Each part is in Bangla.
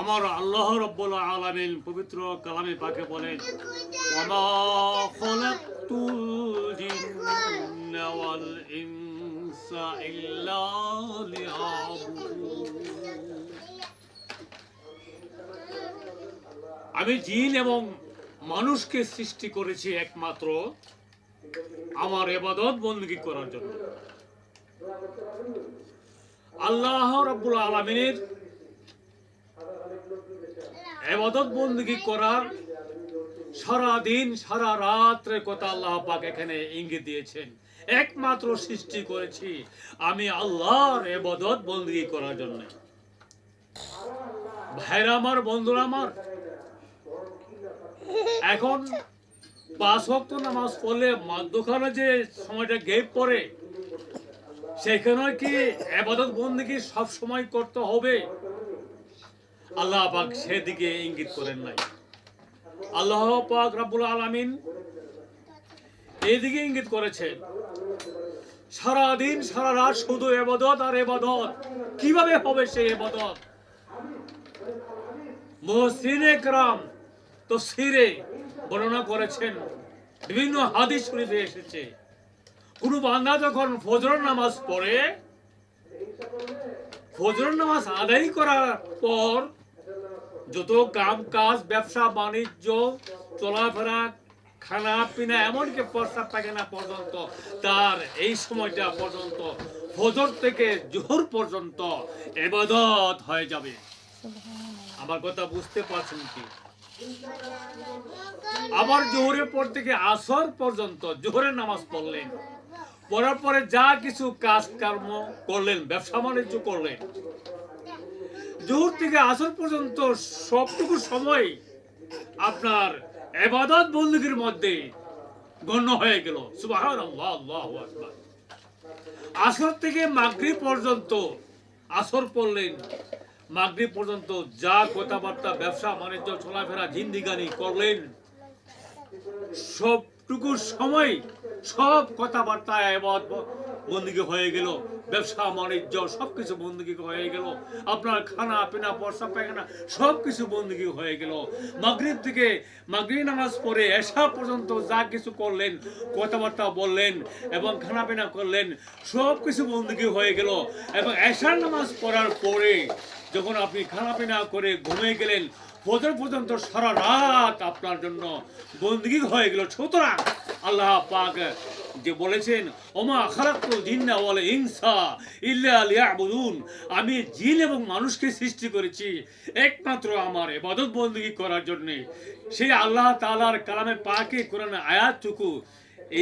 আমার আল্লাহ রব্বুল আলামিন পবিত্র কালামে পাকে বলেন আমি জিন এবং মানুষকে সৃষ্টি করেছি একমাত্র আমার এবাদত বন্দী করার জন্য। আল্লাহ রাব্বুল আলামিনের এবাদত বন্দী করার সারা দিন সারা রাত্রের কথা আল্লাহ পাক এখানে ইঙ্গিত দিয়েছেন। একমাত্র সৃষ্টি করেছি আমি আল্লাহর এবাদত বন্দী করার জন্য। ভাইরা আমার, বন্ধুরা আমার, এখন পাঁচ ভক্ত নামাজ পড়লে মধ্যখানে যে সময়টা গেপ পড়ে, সেখানে কি আবাদত বন্দিকে সব সময় করতে হবে? আল্লাহ পাক সেদিকে ইঙ্গিত করেন নাই। আল্লাহ পাক রাব্বুল আলামিন এইদিকে ইঙ্গিত করেছেন সারা দিন সারা রাত শুধু এবাদত আর এবাদত। কীভাবে হবে সেই এবাদত? মহসিনে একরাম তো সিরে বর্ণনা করেছেন, বিভিন্ন হাদিস শরীফে এসেছে। কোনো বান্দা যখন ফজর নামাজ পড়ে ফজর নামাজ আদায় করার পর যত কাম কাজ ব্যবসা বাণিজ্য চলাফেরা খানা পিনা এমনকি প্রস্তাব পায়খানা পর্যন্ত তার এই সময়টা পর্যন্ত ফজর থেকে জোহর পর্যন্ত এবাদত হয়ে যাবে। আমার কথা বুঝতে পারছেন কি? আবার জোহরের পর থেকে আসর পর্যন্ত জোহরের নামাজ পড়লেন। পড়ার পরে যা কিছু কাজ কর্ম করলেন ব্যবসা বাণিজ্য করলেন। জোহর থেকে আসর পর্যন্ত সবটুকু সময় আপনার এবাদত বন্দুকের মধ্যে গণ্য হয়ে গেল। আসর থেকে মাগরিব পর্যন্ত আসর পড়লেন। মাগরিব পর্যন্ত যা কথাবার্তা, ব্যবসা, বাণিজ্য, চলাফেরা, জিন্দিগানি করলেন, সবটুকু সময় সব কথাবার্তা এবার বন্দিকে হয়ে গেল, ব্যবসা, বাণিজ্য সব কিছু বন্দিকে হয়ে গেল। আপনার খানা, পিনা বর্ষা পায়খানা সব কিছু বন্দিকে হয়ে গেল। মাগরিব থেকে মাগরিব নামাজ পড়ে এসা পর্যন্ত যা কিছু করলেন, কথাবার্তা বললেন এবং খানা, পিনা করলেন সব কিছু বন্দিকে হয়ে গেল। এবং এশার নামাজ পড়ার পরে যখন আপনি খানা, পিনা করে ঘুমিয়ে গেলেন, ফজর পর্যন্ত সারা রাত আপনার জন্য বন্দী হয়ে গেল। সুতরাং আল্লাহ পাক যে বলেছেন, ওমা খালাকুল জিন্না ওয়াল ইনসা ইল্লা লিয়াবুদুন। আমি জিন এবং মানুষকে সৃষ্টি করেছি, একমাত্র আমার ইবাদত বন্দী করার জন্য। সেই আল্লাহ তাআলার কালামে পাকে কোরআন আয়াতটুকু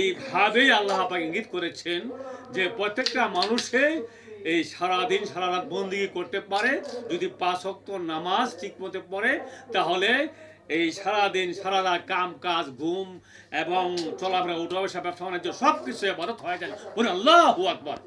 এইভাবেই আল্লাহ পাক ইঙ্গিত করেছেন যে প্রত্যেকটা মানুষে এই সারাদিন সারা রাত বন্দি করতে পারে। যদি পাঁচ অক্ত নামাজ ঠিক মতো পড়ে, তাহলে এই সারাদিন সারা রাত কাম, কাজ, ঘুম এবং চলাফেরা উঠা বসা ব্যবসা বাণিজ্য হয়ে যায়। আল্লাহ আকবর।